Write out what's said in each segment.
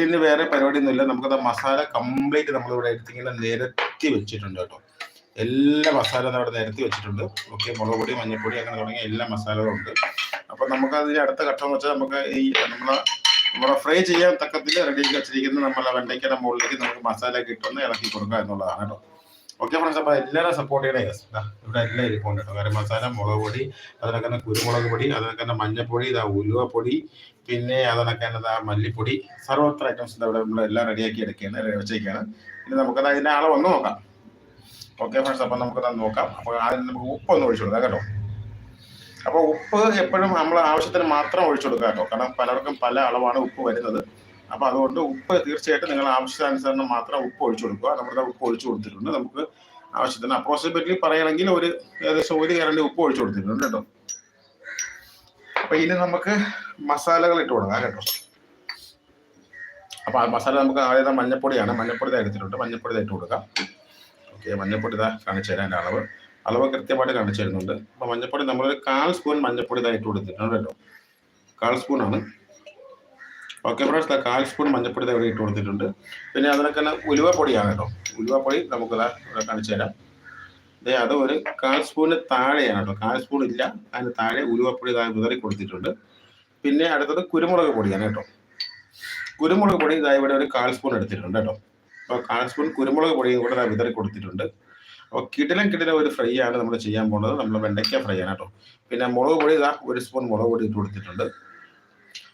ഇതിന് വേറെ പരിപാടി പരിപാടിയൊന്നുമില്ല. നമുക്കത് മസാല കംപ്ലീറ്റ് നമ്മളിവിടെ എടുത്തിങ്ങനെ നിരത്തി വെച്ചിട്ടുണ്ട് കേട്ടോ. എല്ലാ മസാലയും അവിടെ നിരത്തി വെച്ചിട്ടുണ്ട്. ഓക്കെ മുളക് പൊടി മഞ്ഞൾപ്പൊടി അങ്ങനെ തുടങ്ങിയ എല്ലാ മസാലകളും ഉണ്ട്. അപ്പൊ നമുക്ക് അതിന്റെ അടുത്ത ഘട്ടം എന്ന് വെച്ചാൽ നമുക്ക് ഈ നമ്മളെ നമ്മളെ ഫ്രൈ ചെയ്യാൻ തക്കത്തിൽ റെഡിയാക്കി വെച്ചിരിക്കുന്ന നമ്മളെ വെണ്ടയ്ക്കയുടെ മുകളിലേക്ക് നമുക്ക് മസാല ഒക്കെ ഇട്ടൊന്ന് ഇളക്കി കൊടുക്കുക എന്നുള്ളതാണ് കേട്ടോ. ഓക്കെ ഫ്രണ്ട്സ് അപ്പൊ എല്ലാവരും സപ്പോർട്ട് ചെയ്യണേ. യെസ് ഇവിടെ എല്ലാം ഇരിപ്പുണ്ട് കേട്ടോ. ഗരം മസാല മുളക് പൊടി അതിനൊക്കെ കുരുമുളക് പൊടി അതിനൊക്കെ തന്നെ മഞ്ഞപ്പൊടി ഇതാ ഉലുവ പൊടി പിന്നെ അതിനൊക്കെ തന്നെ മല്ലിപ്പൊടി. സർവത്ര ഐറ്റംസ് ഇവിടെ നമ്മൾ എല്ലാം റെഡിയാക്കി എടുക്കുകയാണ് വെച്ചേക്കാണ്. ഇനി നമുക്ക് അതിന്റെ ആളെ ഒന്ന് നോക്കാം. ഓക്കെ ഫ്രണ്ട്സ് അപ്പൊ നമുക്ക് നോക്കാം. അപ്പൊ ആദ്യം നമുക്ക് ഉപ്പ് ഒന്ന് ഒഴിച്ചു കൊടുക്കാം കേട്ടോ. അപ്പൊ ഉപ്പ് എപ്പോഴും നമ്മൾ ആവശ്യത്തിന് മാത്രം ഒഴിച്ചു കൊടുക്കാം കേട്ടോ. കാരണം പലർക്കും പല അളവാണ് ഉപ്പ് വരുന്നത്. അപ്പൊ അതുകൊണ്ട് ഉപ്പ് തീർച്ചയായിട്ടും നിങ്ങൾ ആവശ്യാനുസരണം മാത്രം ഉപ്പ് ഒഴിച്ചു കൊടുക്കുക. നമ്മുടെ ഉപ്പ് ഒഴിച്ചു കൊടുത്തിട്ടുണ്ട്. നമുക്ക് ആവശ്യത്തിന് അപ്രോക്സിമേറ്റ്ലി പറയുകയാണെങ്കിൽ ഒരു ഏകദേശം ഒരു കരണ്ടി ഉപ്പ് ഒഴിച്ചു കൊടുത്തിട്ടുണ്ട് കേട്ടോ. അപ്പൊ ഇനി നമുക്ക് മസാലകൾ ഇട്ട് കൊടുക്കാം കേട്ടോ. അപ്പൊ ആ മസാല നമുക്ക് ആദ്യം മഞ്ഞപ്പൊടിയാണ്. മഞ്ഞപ്പൊടി എടുത്തിട്ടുണ്ട്. മഞ്ഞപ്പൊടി ഇട്ട് കൊടുക്കാം. ഓക്കെ മഞ്ഞപ്പൊടി ഇതാ കാണിച്ചു തരാം അളവ്. അളവ് കൃത്യമായിട്ട് കാണിച്ചു തരുന്നുണ്ട്. അപ്പൊ മഞ്ഞപ്പൊടി നമ്മളൊരു കാൽ സ്പൂൺ മഞ്ഞപ്പൊടി ഇതായിട്ട് കൊടുത്തിട്ടുണ്ട് കേട്ടോ. കാൽ സ്പൂൺ ആണ്. ഓക്കെ ഫ്രണ്ട്സ് കാൽ സ്പൂൺ മഞ്ഞപ്പൊടി ഇവിടെ ഇട്ട് കൊടുത്തിട്ടുണ്ട്. പിന്നെ അതിനൊക്കെ തന്നെ ഉലുവ ഉലുവപ്പൊടി കേട്ടോ. ഉലുവപ്പൊടി പൊടി നമുക്ക് കാണിച്ചു തരാം. ദേ അത് ഒരു കാൽ സ്പൂണിന് താഴെയാണ് കേട്ടോ. കാൽ സ്പൂൺ ഇല്ല അതിന് താഴെ ഉലുവപ്പൊടി ഇതായി വിതറി കൊടുത്തിട്ടുണ്ട്. പിന്നെ അടുത്തത് കുരുമുളക് പൊടിയാണ് കേട്ടോ. കുരുമുളക് പൊടി ഇതായി ഇവിടെ ഒരു കാൽ സ്പൂൺ എടുത്തിട്ടുണ്ട് കേട്ടോ. അപ്പോൾ കാൽ സ്പൂൺ കുരുമുളക് പൊടിയും കൂടെ വിതറി കൊടുത്തിട്ടുണ്ട്. അപ്പോൾ കിടിലം കിടിലം ഒരു ഫ്രൈ ആണ് നമ്മൾ ചെയ്യാൻ പോകുന്നത്. നമ്മൾ വെണ്ടയ്ക്ക ഫ്രൈ ആണ് കേട്ടോ. പിന്നെ മുളക് പൊടി ഇതാ ഒരു സ്പൂൺ മുളക് പൊടി ഇട്ട് കൊടുത്തിട്ടുണ്ട്.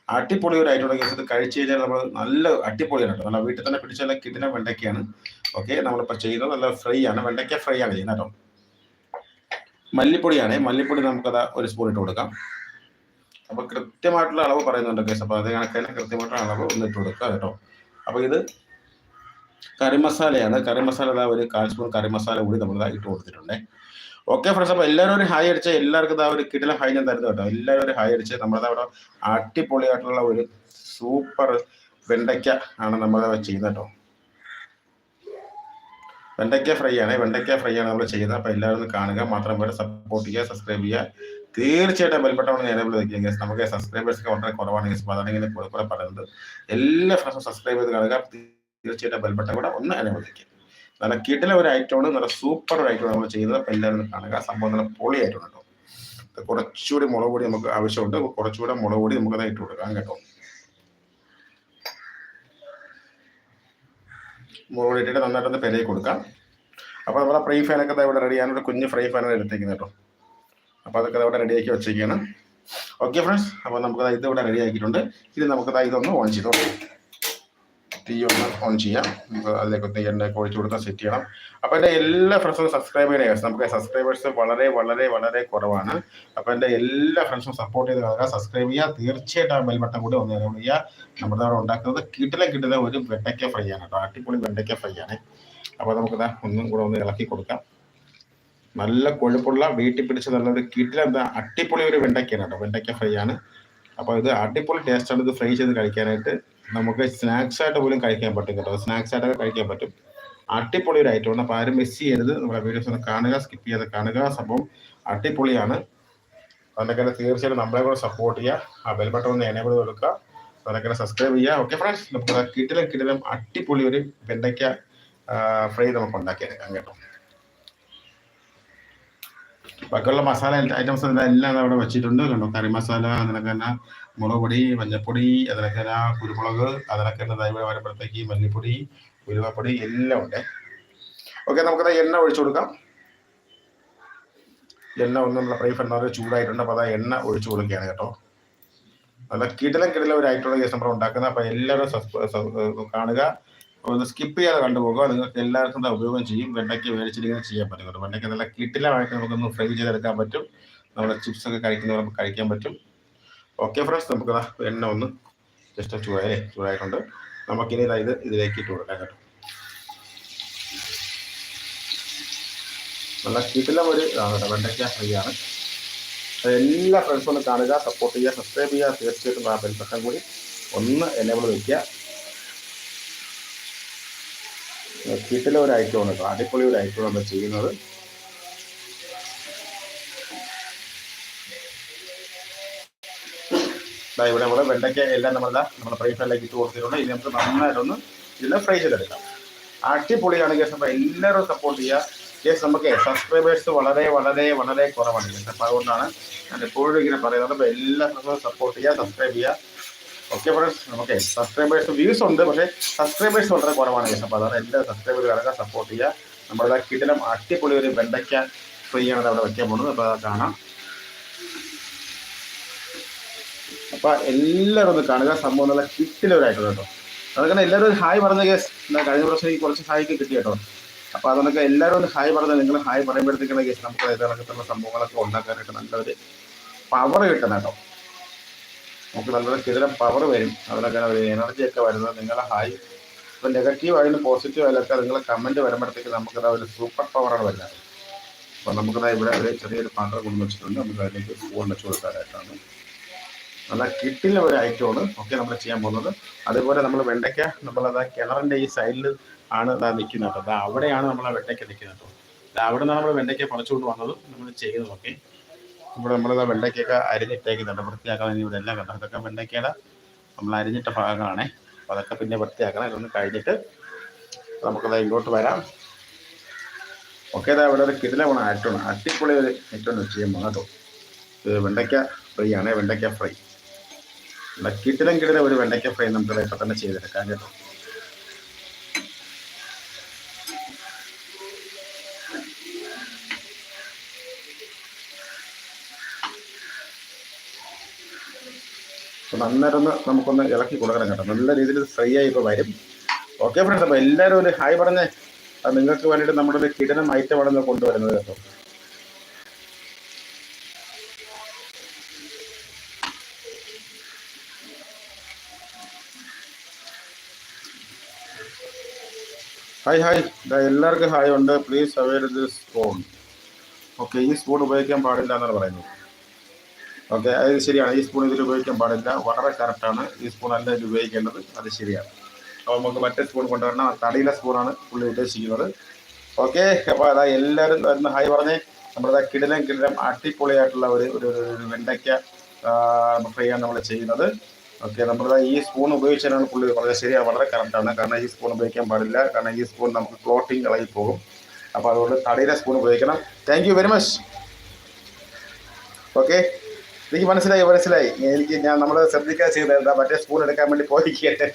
അട്ടിപ്പൊളി ഒരു ഐറ്റം കേസ് കഴിച്ചു കഴിഞ്ഞാൽ നമ്മൾ നല്ല അട്ടിപ്പൊളിയാണ് കേട്ടോ നല്ല വീട്ടിൽ തന്നെ പിടിച്ച നല്ല കിടിലം വെണ്ടയ്ക്കയാണ്. ഓക്കെ നമ്മളിപ്പോൾ ചെയ്യുന്നത് നല്ല ഫ്രൈ ആണ്. വെണ്ടയ്ക്ക ഫ്രൈ ആണ് ചെയ്യുന്നത് കേട്ടോ. മല്ലിപ്പൊടിയാണ്. മല്ലിപ്പൊടി നമുക്കത് ഒരു സ്പൂൺ ഇട്ട് കൊടുക്കാം. അപ്പോൾ കൃത്യമായിട്ടുള്ള അളവ് പറയുന്നുണ്ട് കേസ്. അപ്പോൾ അത് കണക്ക് തന്നെ കൃത്യമായിട്ടുള്ള അളവ് ഒന്ന് ഇട്ട് കൊടുക്കുക കേട്ടോ. അപ്പോൾ ഇത് കറി മസാലയാണ്. കറി മസാല ഒരു കാൽ സ്പൂൺ കറി മസാല കൂടി നമ്മൾ ഇട്ട് കൊടുത്തിട്ടുണ്ട്. ഓക്കെ ഫ്രണ്ട്സ് അപ്പൊ എല്ലാവരും ഒരു ഹായ് അടിച്ച എല്ലാവർക്കും ഇതാ ഒരു കിടില ഹായ് ഞാൻ തരുന്നു കേട്ടോ. എല്ലാവരും ഒരു ഹായ് അടിച്ച് നമ്മളത് അവിടെ അടിപൊളിയായിട്ടുള്ള ഒരു സൂപ്പർ വെണ്ടയ്ക്ക ആണ് നമ്മൾ ചെയ്യുന്നത് കേട്ടോ. വെണ്ടയ്ക്ക ഫ്രൈ ആണ്. വെണ്ടയ്ക്ക ഫ്രൈ ആണ് നമ്മൾ ചെയ്യുന്നത്. അപ്പൊ എല്ലാവരും ഒന്ന് കാണുക. മാത്രം പോലെ സപ്പോർട്ട് ചെയ്യുക സബ്സ്ക്രൈബ് ചെയ്യുക. തീർച്ചയായിട്ടും ബെൽബട്ടൺ എനേബിൾ വയ്ക്കുക ഗസ് നമുക്ക് സബ്സ്ക്രൈബേഴ്സ് ഒക്കെ വളരെ കുറവാണ് ഗസ് അതാണ് ഇങ്ങനെ കുറെ കുറെ പറയുന്നത് എല്ലാ ഫ്രണ്ട്സും സബ്സ്ക്രൈബ് ചെയ്ത് കാണുക. തീർച്ചയായിട്ടും ബെൽബട്ടൺ കൂടെ ഒന്ന് എനേബിൾ നല്ല കിടില ഒരു ഐറ്റമാണ് നല്ല സൂപ്പർ ഒരു ഐറ്റമാണ് നമ്മൾ ചെയ്യുന്നത് അപ്പൊ എല്ലാവരും കാണുക. സംഭവം നല്ല പൊളി ആയിട്ടുണ്ട് കേട്ടോ കുറച്ചുകൂടി മുളക് പൊടി നമുക്ക് ആവശ്യമുണ്ട്. കുറച്ചുകൂടെ മുളക് പൊടി നമുക്ക് അത് ഇട്ട് കൊടുക്കാം കേട്ടോ. മുളക് ഇട്ടിട്ട് നന്നായിട്ടൊന്ന് പെരയിൽ കൊടുക്കാം. അപ്പൊ നമ്മളെ ഫ്രൈ ഫാനൊക്കെ ഇവിടെ റെഡി ഒരു കുഞ്ഞ് ഫ്രൈ ഫാനാണ് എടുത്തേക്കുന്നത് കേട്ടോ. അപ്പോൾ അതൊക്കെ ഇവിടെ റെഡിയാക്കി വെച്ചേക്കാണ് ഓക്കെ ഫ്രണ്ട്സ് അപ്പോൾ നമുക്ക് ഇത് ഇവിടെ റെഡി ആക്കിയിട്ടുണ്ട്. ഇനി നമുക്ക് ദാ ഇതൊന്ന് ഓൺ ചെയ്തോ തീ ഒന്ന് ഓൺ ചെയ്യാം. അതിലേക്ക് തീ എണ്ണ ഒഴിച്ചു കൊടുത്താൽ സെറ്റ് ചെയ്യണം. അപ്പൊ എന്റെ എല്ലാ ഫ്രണ്ട്സും സബ്സ്ക്രൈബ് ചെയ്യണേ നമുക്ക് സബ്സ്ക്രൈബേഴ്സ് വളരെ വളരെ വളരെ കുറവാണ്. അപ്പൊ എന്റെ എല്ലാ ഫ്രണ്ട്സും സപ്പോർട്ട് ചെയ്ത് കാണുക. സബ്സ്ക്രൈബ് ചെയ്യുക. തീർച്ചയായിട്ടും ആ ബെൽ ബട്ടൺ കൂടി ഒന്ന് എനേബിൾ ചെയ്യുക. നമ്മുടെ അവിടെ ഉണ്ടാക്കുന്നത് കിട്ടില്ല കിട്ടുന്ന ഒരു വെണ്ടയ്ക്ക ഫ്രൈ ആണ് കേട്ടോ. അടിപൊളി വെണ്ടയ്ക്ക ഫ്രൈ ആണ്. അപ്പൊ നമുക്കിതാ ഒന്നും കൂടെ ഒന്ന് ഇളക്കി കൊടുക്കാം. നല്ല കൊഴുപ്പുള്ള വീട്ടിൽ പിടിച്ച നല്ലൊരു കിട്ടില്ല എന്താ അടിപൊളി ഒരു വെണ്ടയ്ക്കയാണ് കേട്ടോ. വെണ്ടയ്ക്ക ഫ്രൈ ആണ്. അപ്പോൾ ഇത് അടിപൊളി ടേസ്റ്റ് ആണ് ഇത് ഫ്രൈ ചെയ്ത് കഴിക്കാനായിട്ട്. നമുക്ക് സ്നാക്സ് ആയിട്ട് പോലും കഴിക്കാൻ പറ്റും കേട്ടോ. സ്നാക്സ് ആയിട്ടൊക്കെ കഴിക്കാൻ പറ്റും. അടിപൊളി ഒരു ഐറ്റമാണ് അപ്പൊ ആരും മിസ് ചെയ്യരുത്. നമ്മുടെ വീഡിയോസ് ഒന്ന് കാണുക സ്കിപ്പ് ചെയ്യാതെ കാണുക. സംഭവം അടിപൊളിയാണ്. അതിനൊക്കെ തീർച്ചയായിട്ടും നമ്മളെ കൂടെ സപ്പോർട്ട് ചെയ്യുക. ആ ബെൽ ബട്ടൺ ഒന്ന് എനേബിൾ കൊടുക്കുക അതിനൊക്കെ സബ്സ്ക്രൈബ് ചെയ്യുക. ഓക്കെ ഫ്രണ്ട്സ് നമുക്ക് കിട്ടിലും കിട്ടിലും അടിപൊളി ഒരു വെണ്ടയ്ക്ക ഫ്രൈ നമുക്ക് ഉണ്ടാക്കിയെടുക്കാം കേട്ടോ. ബാക്കിയുള്ള മസാല ഐറ്റംസ് എല്ലാം അവിടെ വെച്ചിട്ടുണ്ട്. കണ്ടോ? കറി മസാല അതിനൊക്കെ തന്നെ. മുളക് പൊടി മഞ്ഞപ്പൊടി അതിനൊക്കെ കുരുമുളക് അതിനൊക്കെ ദൈവം വരുമ്പോഴത്തേക്ക് മല്ലിപ്പൊടി ഉലുവപ്പൊടി എല്ലാം ഉണ്ട്. ഓക്കെ നമുക്കത് എണ്ണ ഒഴിച്ചു കൊടുക്കാം. എണ്ണ ഒന്ന് നമ്മളെ ഫ്രൈ ഫെണ്ണ ചൂടായിട്ടുണ്ട് അപ്പോൾ അതാ എണ്ണ ഒഴിച്ചു കൊടുക്കുകയാണ് കേട്ടോ. നല്ല കിടിലം കിടിലം ഒരു ആയിട്ടുള്ള കേസ് നമ്മൾ ഉണ്ടാക്കുന്നത്. അപ്പോൾ എല്ലാവരും കാണുക. ഒന്ന് സ്കിപ്പ് ചെയ്യാതെ കണ്ടുപോകുക നിങ്ങൾക്ക് എല്ലാവർക്കും ദാ ഉപയോഗം ചെയ്യും. വെണ്ടയ്ക്ക് മേടിച്ചിട്ട് ഇങ്ങനെ ചെയ്യാൻ പറ്റും വെണ്ടയ്ക്ക് നല്ല കിട്ടിലമായിട്ട് നമുക്കൊന്ന് ഫ്രൈ ചെയ്തെടുക്കാൻ പറ്റും. നമ്മുടെ ചിപ്സ് ഒക്കെ കഴിക്കുന്നവർക്ക് കഴിക്കാൻ പറ്റും. ഓക്കെ ഫ്രണ്ട്സ് നമുക്ക് എണ്ണ ഒന്ന് ജസ്റ്റ് ചൂടായി ചൂടായിട്ടുണ്ട്. നമുക്കിനി ഇതാ ഇത് ഇതിലേക്ക് ഇട്ട് കൊടുക്കാം കേട്ടോ. നല്ല കിട്ടിലം ഒരു ഇതാണ് കേട്ടോ വെണ്ടയ്ക്ക ഫ്രൈ ആണ്. എല്ലാ ഫ്രണ്ട്സും ഒന്ന് കാണുക സപ്പോർട്ട് ചെയ്യുക സബ്സ്ക്രൈബ് ചെയ്യുക തീർച്ചയായിട്ടും ആ ബെൽ ബട്ടൺ കൂടി ഒന്ന് എനേബിൾ വയ്ക്കുക കിട്ടിലെ ഒരു ഐറ്റമാണ് കേട്ടോ അടിപൊളി ഒരു ഐറ്റം നമ്മൾ ചെയ്യുന്നത്. ഇതാ ഇവിടെ കൂടെ വെണ്ടയ്ക്ക എല്ലാം നമ്മളിതാ നമ്മുടെ ഫ്രൈ പാനിലേക്ക് ഇട്ട് കൊടുത്തിട്ടുണ്ട്. ഇനി നമുക്ക് നന്നായിട്ടൊന്ന് ഇതിനെ ഫ്രൈ ചെയ്തെടുക്കാം. അടിപൊളിയാണ് കേസ്. അപ്പോൾ എല്ലാവരും സപ്പോർട്ട് ചെയ്യുക. കേസ് നമുക്ക് സബ്സ്ക്രൈബേഴ്സ് വളരെ വളരെ വളരെ കുറവാണ് കേസ്. അപ്പോൾ അതുകൊണ്ടാണ് ഞാൻ എപ്പോഴും ഇങ്ങനെ പറയുന്നത്. അപ്പോൾ എല്ലാ സപ്പോർട്ട് ചെയ്യുക സബ്സ്ക്രൈബ് ചെയ്യുക. ഓക്കെ ഫ്രണ്ട്സ് നമുക്ക് സബ്സ്ക്രൈബേഴ്സ് വ്യൂസ് ഉണ്ട്. പക്ഷേ സബ്സ്ക്രൈബേഴ്സ് വളരെ കുറവാണ് കേസ്. അപ്പോൾ അതാണ് എല്ലാ സബ്സ്ക്രൈബേഴ്സ് കാണുക സപ്പോർട്ട് ചെയ്യുക. നമ്മുടെ കിടിലം അടിപൊളി ഒരു വെണ്ടയ്ക്ക ഫ്രീ ആണ് അവിടെ വയ്ക്കാൻ പോകുന്നത്. അപ്പോൾ അത് കാണാം. അപ്പൊ എല്ലാവരും ഒന്ന് കാണുക. സംഭവം നല്ല കിട്ടിലവരായിട്ട് കേട്ടോ. അതൊക്കെ എല്ലാവരും ഒരു ഹായ് പറഞ്ഞ കേസ്. കഴിഞ്ഞ പ്രാവശ്യം എനിക്ക് കുറച്ച് ഹായ് ഒക്കെ കിട്ടി കേട്ടോ. അപ്പൊ അതൊക്കെ എല്ലാവരും ഒന്ന് ഹായ് പറഞ്ഞാൽ നിങ്ങൾ ഹായ് പറയുമ്പോഴത്തേക്കുള്ള കേസ് നമുക്ക് ഇതടക്കത്തുള്ള സംഭവങ്ങളൊക്കെ ഉണ്ടാക്കാനായിട്ട് നല്ലൊരു പവർ കിട്ടണം കേട്ടോ. നമുക്ക് നല്ലൊരു കിടിലം പവർ വരും. അതിനൊക്കെ ഒരു എനർജി ഒക്കെ വരുന്നത് നിങ്ങളെ ഹായ്. ഇപ്പൊ നെഗറ്റീവ് ആയാലും പോസിറ്റീവ് ആയാലൊക്കെ നിങ്ങൾ കമന്റ് വരുമ്പോഴത്തേക്ക് നമുക്ക് ഒരു സൂപ്പർ പവറാണ് വരുന്നത്. അപ്പൊ നമുക്കതാ ഇവിടെ ഒരു ചെറിയൊരു പാത്രം കൊണ്ടു വെച്ചിട്ടുണ്ട് നമുക്ക് അതിലേക്ക് ഫോൺ വെച്ച് കൊടുക്കാനായിട്ടാണ്. നല്ല കിട്ടില്ല ഒരു ഐറ്റമാണ് ഒക്കെ നമ്മൾ ചെയ്യാൻ പോകുന്നത്. അതുപോലെ നമ്മൾ വെണ്ടയ്ക്ക നമ്മളത് കിണറിന്റെ ഈ സൈഡിൽ ആണ് അതാ നിൽക്കുന്നത് അത് അവിടെയാണ് നമ്മൾ ആ വെണ്ടയ്ക്ക നിൽക്കുന്നത് അതാ അവിടെ നിന്നാണ് നമ്മൾ വെണ്ടയ്ക്ക പറിച്ചുകൊണ്ട് വന്നത് നമ്മൾ ചെയ്യുന്നതൊക്കെ. ഇവിടെ നമ്മളത് വെണ്ടയ്ക്കൊക്കെ അരിഞ്ഞിട്ടേക്കുന്നുണ്ട് വൃത്തിയാക്കാൻ ഇവിടെ എല്ലാം കണ്ടോ? അതൊക്കെ വെണ്ടയ്ക്കയുടെ നമ്മൾ അരിഞ്ഞിട്ട ഭാഗങ്ങളാണേ അതൊക്കെ പിന്നെ വൃത്തിയാക്കണം ഇതൊന്ന് കഴിഞ്ഞിട്ട് നമുക്കത് ഇങ്ങോട്ട് വരാം. ഓക്കെ ഇതാ ഇവിടെ ഒരു കിടിലമാണ് ആറ്റമാണ് അടിപൊളി ഒരു ഏറ്റവും ചെയ്യാൻ പോകുന്നത് വെണ്ടയ്ക്ക ഫ്രൈ ആണ് വെണ്ടയ്ക്ക ഫ്രൈ. കിടിലം ഒരു വെണ്ടയ്ക്ക ഫ്രൈ നമുക്ക് ഇപ്പം തന്നെ ചെയ്തെടുക്കാം കേട്ടോ. അപ്പോൾ ഒന്ന് നമുക്കൊന്ന് ഇളക്കി കൊടുക്കണം കേട്ടോ. നല്ല രീതിയിൽ ഫ്രൈ ആയി ഇപ്പോൾ വരും. ഓക്കെ ഫ്രണ്ട്സ് അപ്പോൾ എല്ലാവരും ഒരു ഹായ് പറഞ്ഞേ നിങ്ങൾക്ക് വേണ്ടിയിട്ട് നമ്മുടെ ഒരു കിടനം ഐറ്റമാണ് കൊണ്ടുവരുന്നത് കേട്ടോ. ഹായ് ഹായ് എല്ലാവർക്കും ഹായ് ഉണ്ട്. Please avoid this spoon okay ഈ സ്പൂൺ ഉപയോഗിക്കാൻ പാടില്ല എന്നാണ് പറയുന്നത്. ഓക്കെ അത് ശരിയാണ്. ഈ സ്പൂൺ ഇതിൽ ഉപയോഗിക്കാൻ പാടില്ല. വളരെ കറക്റ്റാണ് ഈ സ്പൂൺ അല്ല ഇത് ഉപയോഗിക്കേണ്ടത്. അത് ശരിയാണ്. അപ്പോൾ നമുക്ക് മറ്റേ സ്പൂൺ കൊണ്ടുവരണം. തടിയിലെ സ്പൂണാണ് പുള്ളി ഉദ്ദേശിക്കുന്നത്. ഓക്കെ അപ്പോൾ അതാ എല്ലാവരും വരുന്ന ഹായ് പറഞ്ഞേ. നമ്മുടെ കിടിലം കിടിലം അടിപൊളിയായിട്ടുള്ള ഒരു ഒരു ഒരു വെണ്ടയ്ക്ക ഫ്രൈ ആണ് നമ്മൾ ചെയ്യുന്നത്. ഓക്കെ നമ്മൾ ഈ സ്പൂൺ ഉപയോഗിച്ചാലാണ് പുള്ളി പറഞ്ഞത് ശരിയാണ് വളരെ കറക്റ്റാണ് കാരണം ഈ സ്പൂൺ ഉപയോഗിക്കാൻ പാടില്ല. കാരണം ഈ സ്പൂൺ നമുക്ക് ക്ലോട്ടിങ് ഇളകി പോകും. അപ്പോൾ അതുകൊണ്ട് തടയിലെ സ്പൂൺ ഉപയോഗിക്കണം. Thank you very much okay എനിക്ക് മനസ്സിലായി മനസ്സിലായി. എനിക്ക് ഞാൻ നമ്മൾ ശ്രദ്ധിക്കാൻ ചെയ്തത് മറ്റേ സ്പൂൺ എടുക്കാൻ വേണ്ടി പോയിക്കട്ടെ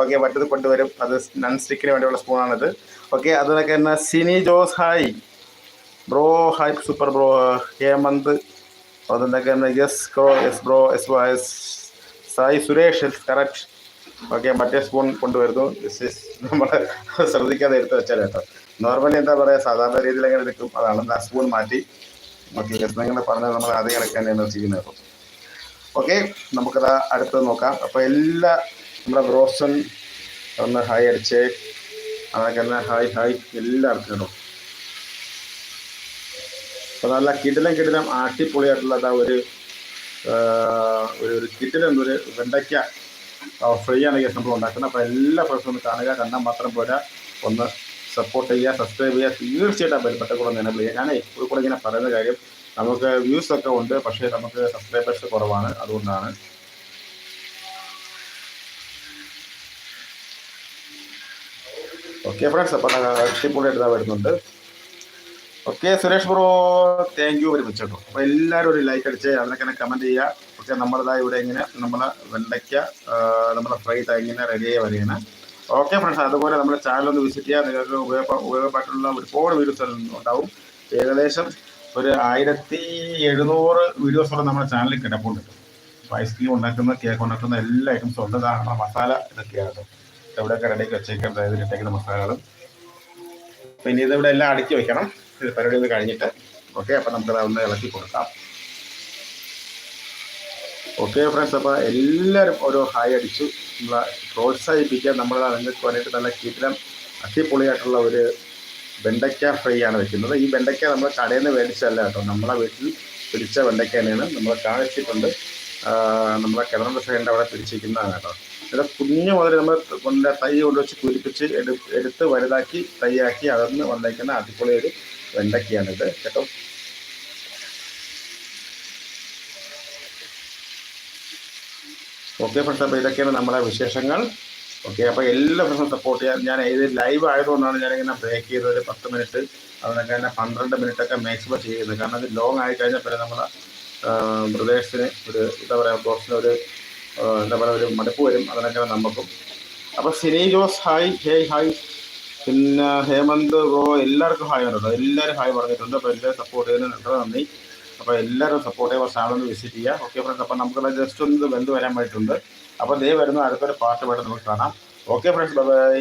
ഓക്കെ മറ്റത് കൊണ്ടുവരും. അത് നൺ സ്റ്റിക്കിന് വേണ്ടിയുള്ള സ്പൂണാണിത് ഓക്കെ അതിനൊക്കെ എന്നാ Sini Jose hi bro hi super bro Hemanth. അതിനൊക്കെ എന്നാ yes bro yes bro yes yes Sai Suresh correct. Okay മറ്റേ സ്പൂൺ കൊണ്ടുവരുന്നു. നമ്മൾ ശ്രദ്ധിക്കാതെ എടുത്ത് വെച്ചാൽ കേട്ടോ. നോർമലി എന്താ പറയുക സാധാരണ രീതിയിൽ എങ്ങനെ എടുക്കും? അതാണ് ആ സ്പൂൺ മാറ്റി. ഓക്കെ നിങ്ങൾ പറഞ്ഞത് നമ്മൾ അതേ തന്നെ ചെയ്യുന്നത് കേട്ടോ. ഓക്കെ നമുക്കത് അടുത്തത് നോക്കാം. അപ്പോൾ എല്ലാ നമ്മുടെ ബ്രോസൺ ഒന്ന് ഹായ് അടിച്ച്. അതൊക്കെ ഹായ് ഹായ് എല്ലാവർക്കും കേട്ടോ. അപ്പോൾ നല്ല കിടിലം കിടിലം ആട്ടിപ്പൊളിയായിട്ടുള്ള അതാ ഒരു ഒരു ഒരു കിറ്റിൽ ഒരു വെണ്ടയ്ക്ക. ഫ്രീ ആണ് ഈ സംഭവം ഉണ്ടാക്കുന്നത്. അപ്പോൾ എല്ലാ ഫ്രണ്ട്സും ഒന്ന് കാണുക. കണ്ടാൽ മാത്രം പോരാ. ഒന്ന് സപ്പോർട്ട് ചെയ്യുക സബ്സ്ക്രൈബ് ചെയ്യുക. തീർച്ചയായിട്ടും ബെൽബട്ട കൂടെ എനേബിൾ ചെയ്യുക. ഞാനേ കൂടെ ഇങ്ങനെ പറയുന്ന കാര്യം നമുക്ക് വ്യൂസ് ഒക്കെ ഉണ്ട്. പക്ഷേ നമുക്ക് സബ്സ്ക്രൈബേഴ്സ് കുറവാണ്. അതുകൊണ്ടാണ്. ഓക്കെ ഫ്രണ്ട്സ് അപ്പോൾ അടിപൊളിയായിട്ട് വരുന്നുണ്ട്. Okay Suresh bro thank you very much കേട്ടോ. അപ്പോൾ എല്ലാവരും ഒരു ലൈക്ക് അടിച്ച് അതിനൊക്കെ തന്നെ കമന്റ് ചെയ്യുക. ഓക്കെ നമ്മളിതാ ഇവിടെ ഇങ്ങനെ നമ്മളെ വെണ്ടയ്ക്ക നമ്മളെ ഫ്രൈ ഇങ്ങനെ റെഡിയായി വരികയാണ്. ഓക്കെ ഫ്രണ്ട്സ് അതുപോലെ നമ്മുടെ ചാനൽ ഒന്ന് വിസിറ്റ് ചെയ്യുക. നിങ്ങൾക്ക് ഉപയോഗ ഉപയോഗപ്പെട്ടുള്ള ഒരുപാട് വീഡിയോസ് ഉണ്ടാവും. ഏകദേശം ഒരു ആയിരത്തി എഴുന്നൂറ് വീഡിയോസോളം നമ്മുടെ ചാനലിൽ കിടപ്പുണ്ട്. ഐസ്ക്രീം ഉണ്ടാക്കുന്ന കേക്ക് ഉണ്ടാക്കുന്ന എല്ലാ ഐറ്റംസും ഉണ്ട്. നമ്മുടെ മസാല ഇതൊക്കെയാണ് ഇവിടെയൊക്കെ റെഡിയാക്കി വെച്ചേക്കാം അതായത് ഇട്ടേക്കുന്ന മസാലകളും പിന്നെ ഇതിവിടെ എല്ലാം അടുക്കി വെക്കണം. പരിപാടി ഒന്ന് കഴിഞ്ഞിട്ട്. ഓക്കെ അപ്പം നമുക്കത് ഒന്ന് ഇളക്കി കൊടുക്കാം. ഓക്കെ ഫ്രണ്ട്സ് അപ്പോൾ എല്ലാവരും ഓരോ ഹായ് അടിച്ചു. നമ്മളെ പ്രോത്സാഹിപ്പിക്കാൻ നമ്മൾ നിങ്ങൾക്ക് വേണ്ടിയിട്ട് നല്ല കീറ്റിലും അടിപൊളിയായിട്ടുള്ള ഒരു വെണ്ടയ്ക്ക ഫ്രൈ ആണ് വെക്കുന്നത്. ഈ വെണ്ടയ്ക്ക നമ്മൾ കടയിൽ നിന്ന് മേടിച്ചല്ല കേട്ടോ. നമ്മളെ വീട്ടിൽ പിടിച്ച വെണ്ടയ്ക്ക തന്നെയാണ്. നമ്മൾ കാണിച്ചിട്ടുണ്ട്. നമ്മളെ കിണറിന്റെ സൈഡിന്റെ അവിടെ പിടിച്ചിരിക്കുന്നതാണ് കേട്ടോ. ഇവിടെ കുഞ്ഞു മുതൽ നമ്മൾ കൊണ്ട് തൈ കൊണ്ടുവച്ച് കുരിപ്പിച്ച് എടു എടുത്ത് വലുതാക്കി തൈയാക്കി അകന്ന് വന്നേക്കുന്ന അടിപൊളി ഒരു വെണ്ടയ്ക്കയാണിത്. കേട്ടോ? ഓക്കെ ഫ്രണ്ട്സ് അപ്പോൾ ഇതൊക്കെയാണ് നമ്മുടെ വിശേഷങ്ങൾ. ഓക്കെ അപ്പോൾ എല്ലാ ഫ്രണ്ട്സും സപ്പോർട്ട് ചെയ്യാൻ ഞാൻ ഇത് ലൈവ് ആയതുകൊണ്ടാണ് ഞാനിങ്ങനെ ബ്രേക്ക് ചെയ്തത് ഒരു പത്ത് മിനിറ്റ് അതിനൊക്കെ തന്നെ പന്ത്രണ്ട് മിനിറ്റ് ഒക്കെ മാക്സിമം ചെയ്യുന്നത്. കാരണം അത് ലോങ് ആയി കഴിഞ്ഞാൽ പിന്നെ നമ്മുടെ ബ്രദേഴ്സിന് ഒരു എന്താ പറയുക ബോക്സിന് ഒരു എന്താ പറയുക ഒരു മടുപ്പ് വരും. അതിനൊക്കെ നമുക്കും. അപ്പോൾ Sini Jose hi hey hi പിന്നെ ഹേമന്ത് ബ്രോ എല്ലാവർക്കും ഹായ് പറഞ്ഞിട്ടുണ്ട് എല്ലാവരും ഹായ് പറഞ്ഞിട്ടുണ്ട്. അപ്പോൾ എല്ലാവരും സപ്പോർട്ട് ചെയ്യുന്നതിന് വളരെ നന്ദി. അപ്പോൾ എല്ലാവരും സപ്പോർട്ട് ചെയ്യുമ്പോൾ ചാനൽ ഒന്ന് വിസിറ്റ് ചെയ്യുക. ഓക്കെ ഫ്രണ്ട്സ് അപ്പോൾ നമുക്ക് ജസ്റ്റ് ഒന്ന് വെന്ത് വരാൻ വേണ്ടിയിട്ടുണ്ട്. അപ്പോൾ ദേ വരുന്ന അടുത്തൊരു പാട്ട് വേണ്ടി നമുക്ക് കാണാം. Okay friends bye